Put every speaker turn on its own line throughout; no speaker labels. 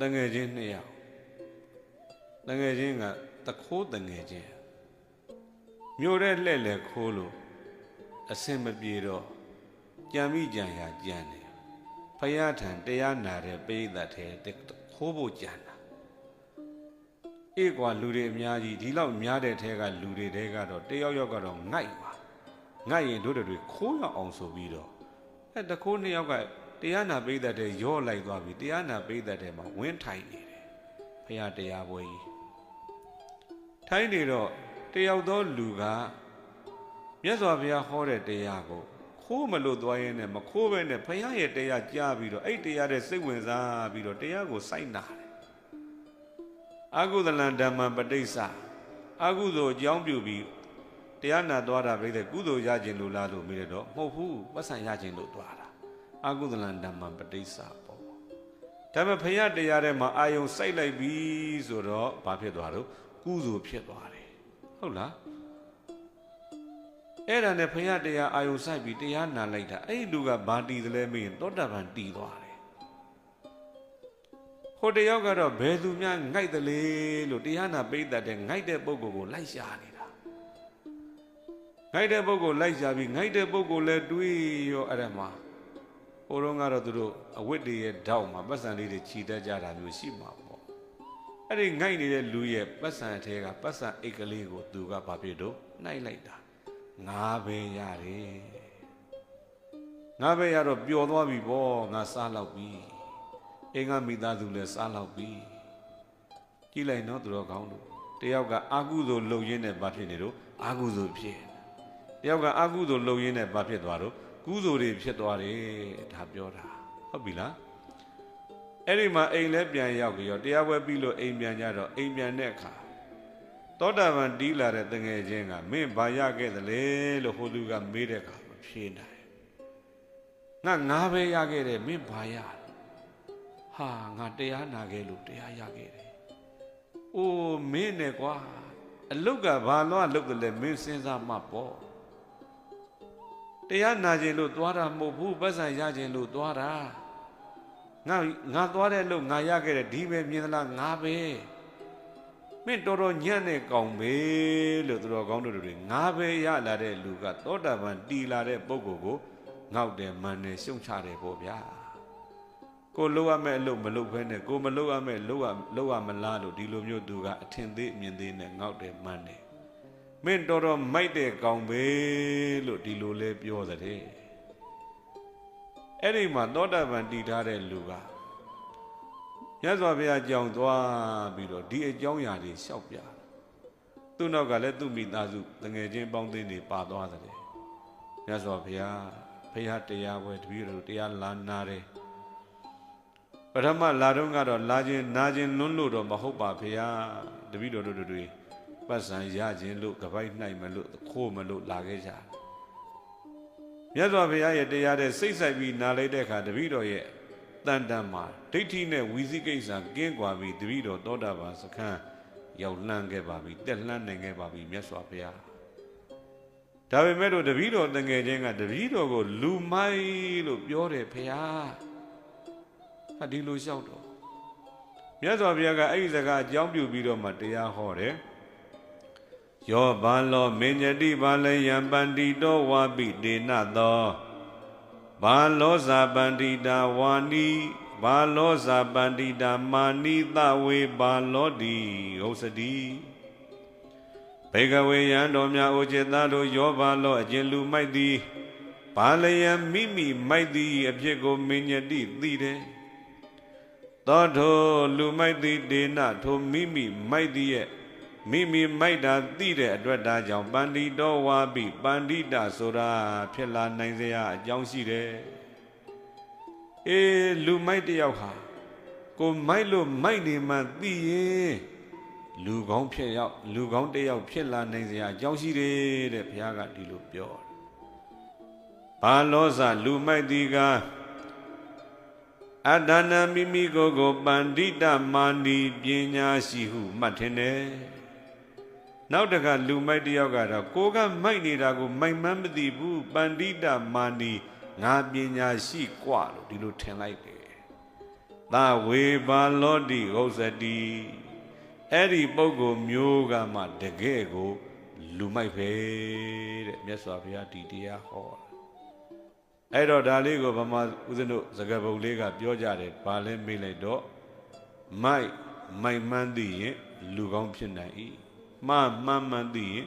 တငယ်ချင်းနှစ်ယောက်တငယ်ချင်းကတခိုးတငယ်ချင်းမြို့တဲ့လှဲ့လေခိုးလို့အစင်မပြေတော့ကြံမိကြံရာကြံတယ်ဖယားထံတရားနာတဲ့ပိဋကတ်ထဲတခိုးဖို့ကြံတာအေးကွာလူတွေအများကြီးဒီလောက်များတဲ့ထဲကလူတွေတဲကတော့တယောက်ယောက်ကတော့ငိုက်ပါငိုက်ရင်တို့တွေခိုးရောက်အောင်ဆိုပြီးတော့အဲတခိုးနှစ်ယောက်က တရားနာပိဋကတ်ထဲရော့လိုက်သွားပြီတရားနာပိဋကတ်ထဲမှာဝင်းထိုင်နေတယ်ဖယားတရားပွဲကြီးထိုင်းနေတော့တယောက်သောလူကမြတ်စွာဘုရားဟောတဲ့တရားကိုခိုးမလို့သွားရင်းနဲ့မခိုးပဲနဲ့ဘုရားရဲ့တရားကြားပြီးတော့အဲ့တရားတဲ့စိတ်ဝင်စားပြီးတော့တရားကိုစိုက်နာတယ်အာဟုသလံဓမ္မပဋိစ္စအာဟုသို့အကြောင်းပြုပြီးတရားနာသွားတာပြိတဲ့ကုသိုလ်ရခြင်းလို့လားလို့မေးရတော့မဟုတ်ဘူးပတ်စံရခြင်းလို့သွားတာ အာဟုသလံဓမ္မပဋိစ္စပေါ့ဒါပေမဲ့ဘုရားတရားထဲမှာအာယုံစိုက်လိုက်ပြီဆိုတော့ဘာဖြစ်သွားတော့ကုသိုလ်ဖြစ်သွားတယ်ဟုတ်လားအဲ့ဒါနဲ့ဖခင်တရားအာယုံဆိုင်ပြီးတရားနာလိုက်တာအဲ့ဒီလူကဘာတီသလဲမင်းသောတာပန်တီသွားတယ်ဟိုတယောက်ကတော့ဘယ်သူများငိုက်တယ်လေလို့တရားနာပိတ်တတ်တဲ့ငိုက်တဲ့ပုဂ္ဂိုလ်ကိုလိုက်ရှာနေတာငိုက်တဲ့ပုဂ္ဂိုလ်လိုက်ရှာပြီးငိုက်တဲ့ပုဂ္ဂိုလ်လည်းတွေးရောအဲ့ဒါမှာ ဟိုတော့ကတော့သူတို့အဝတ်တွေရဲ့ဓာတ်မှာပတ်စံလေးတွေခြိတတ်ကြတာမျိုးရှိမှာပေါ့အဲ့ဒီငိုက်နေတဲ့လူရဲ့ပတ်စံအထဲကပတ်စံအိတ်ကလေးကိုသူကဘာဖြစ်တော့နှိုက်လိုက်တာငါပဲရတယ်ငါပဲရတော့ပျော်သွားပြီပေါ့ငါစားလောက်ပြီအင်္ဂမိသားစုလည်းစားလောက်ပြီကြည့်လိုက်နော်သူတော်ကောင်းတို့တယောက်ကအာကုသိုလ်လှုပ်ရင်းနဲ့ဘာဖြစ်နေတော့အာကုသိုလ်ဖြစ်တယောက်ကအာကုသိုလ်လှုပ်ရင်းနဲ့ဘာဖြစ်သွားတော့ ကုသိုလ်တွေဖြစ်သွားတယ်ဒါပြောတာဟုတ်ပြီလားအဲ့ဒီမှာအိမ်လဲပြန်ရောက်ပြီးတော့တရားပွဲပြီးလို့အိမ်ပြန်ကြတော့အိမ်ပြန်တဲ့အခါသောတာပန်တီးလာတဲ့တငယ်ချင်းကမင်းဘာရခဲ့သလဲလို့ဟိုလူကမေးတဲ့အခါမဖြေနိုင်ငါငါပဲရခဲ့တယ်မင်းဘာရလဲဟာငါတရားနာခဲ့လို့တရားရခဲ့တယ်အိုးမင်းနဲ့ကွာအလုတ်ကဘာလို့အလုတ်ကလေးမင်းစဉ်းစားမှပေါ့ တရားနာခြင်းလို့သွားတာမဟုတ်ဘူးပတ်စံရခြင်းလို့သွားတာငါငါသွားတဲ့လို့ငါရခဲ့တဲ့ဒီပဲမြင်သလားငါပဲမင်းတော်တော်ညံ့တဲ့ကောင်ပဲလို့သူတော်ကောင်းတို့တွေငါပဲရလာတဲ့လူကသောတာပန်တီလာတဲ့ပုဂ္ဂိုလ်ကိုငေါက်တယ်မန်တယ်ရှုံချတယ်ပေါ့ဗျာကိုလှုပ်ရမယ့်အလုပ်မလုပ်ဘဲနဲ့ကိုမလုပ်ရမယ့်လှုပ်ရလှုပ်ရမလားလို့ဒီလိုမျိုးသူကအထင်သေးအမြင်သေးနဲ့ငေါက်တယ်မန်တယ် မင်းတော်တော်မိုက်တဲ့ကောင်ပဲလို့ဒီလိုလဲပြောတဲ့အဲ့ဒီမှာသောတာပန်တည်ထားတဲ့လူကမြတ်စွာဘုရားကြောင်သွားပြီးတော့ဒီအကြောင်းအရာတွေလျှောက်ပြတယ်သူ့နောက်ကလည်းသူ့မိသားစုတငယ်ချင်းပေါင်းသင်းတွေပါသွားတယ်မြတ်စွာဘုရားဘုရားတရားပွဲတပည့်တော်တရားလာနာတယ်ပထမလာတော့ကတော့လာခြင်းနာခြင်းလွန်းလို့တော့မဟုတ်ပါဘုရားတပည့်တော်တို့တွေ ပတ်စံရခြင်းလို့ကပိုက်နှိုက်မလို့ခိုးမလို့လာခဲ့ကြတယ်မြတ်စွာဘုရားရဲ့တရားတဲ့စိတ်ဆိုင်ပြီးနားလိုက်တဲ့အခါတပည့်တော်ရဲ့တန်တန်မှာဒိဋ္ဌိနဲ့ဝီစိကိစ္စကင်းကွာပြီးတပည့်တော်သောတာပန်စခန်းရောက်လှမ်းခဲ့ပါပြီတက်လှမ်းနိုင်ခဲ့ပါပြီမြတ်စွာဘုရားဒါပေမဲ့လို့တပည့်တော်တငယ်ချင်းကတပည့်တော်ကိုလူမိုက်လို့ပြောတယ်ဘုရားဟာဒီလိုလျှောက်တော့မြတ်စွာဘုရားကအဲ့ဒီစကားအကြောင်းပြုပြီးတော့မှတရားဟောတယ် ယောဘာလောမေညတိဘာလယံပန္တိတောဝါပိဒေနသောဘာလောဇာပန္တိတာဝါနီဘာလောဇာပန္တိတာမာနိသဝေဘာလောတိဟုတ်စတိဘေကဝေယံတော်များအိုจิตသားတို့ယောဘာလောအကျဉ်လူမိုက်သည်ဘာလယံမိမိမိုက်သည်အဖြစ်ကိုမေညတိသိတယ်သောထိုလူမိုက်သည်ဒေနထိုမိမိမိုက်သည်ရဲ့ မိမိမိုက်တာသိတဲ့အတွက်ဒါကြောင့်ပန္တိတော်ဝါပိပန္တိတဆိုတာဖြစ်လာနိုင်စရာအကြောင်းရှိတယ်။အေးလူမိုက်တယောက်ဟာကိုမိုက်လို့မိုက်နေမှသိရင်လူကောင်းဖြစ်ရောက်လူကောင်းတယောက်ဖြစ်လာနိုင်စရာအကြောင်းရှိတယ်တဲ့ဘုရားကဒီလိုပြောတယ်။ဘာလောဇလူမိုက်ဒီကအတ္တနာမိမိကိုယ်ကိုပန္တိတမာနီပညာရှိဟုမှတ်ထင်တယ်။ နောက်တခါလူမိုက်တယောက်ကတော့ကိုကမိုက်နေတာကိုမိုက်မှန်းမသိဘူးပန္တိတမာနီငါပညာရှိกว่าလို့ဒီလိုထင်လိုက်တယ်။ သာဝေပါလောတိဥစ္စတိအဲ့ဒီပုဂ္ဂိုလ်မျိုးကမှတကယ်ကို လူမိုက်ပဲတဲ့မြတ်စွာဘုရားဒီတရားဟောတာအဲ့တော့ဒါလေးကိုဗမာဦးဇင်းတို့စကားပုံလေးကပြောကြတယ်ဘာလဲမေးလိုက်တော့မိုက်မိုက်မှန်းသိရင်လူကောင်းဖြစ်နိုင်၏ မှားမှန်းမှန်းသိရင်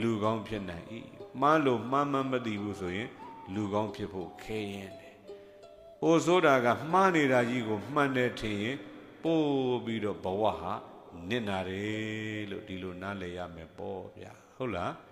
လူကောင်းဖြစ်နိုင်၏မှားလို့မှားမှန်းမသိဘူးဆိုရင် လူကောင်းဖြစ်ဖို့ခဲရင်တယ်။ဟိုဆိုတာကမှားနေတာကြီးကိုမှန်တယ်ထင်ရင်ပို့ပြီးတော့ဘဝဟာနစ်နာတယ်လို့ဒီလိုနားလည်ရမယ်ပေါ့ဗျာဟုတ်လား။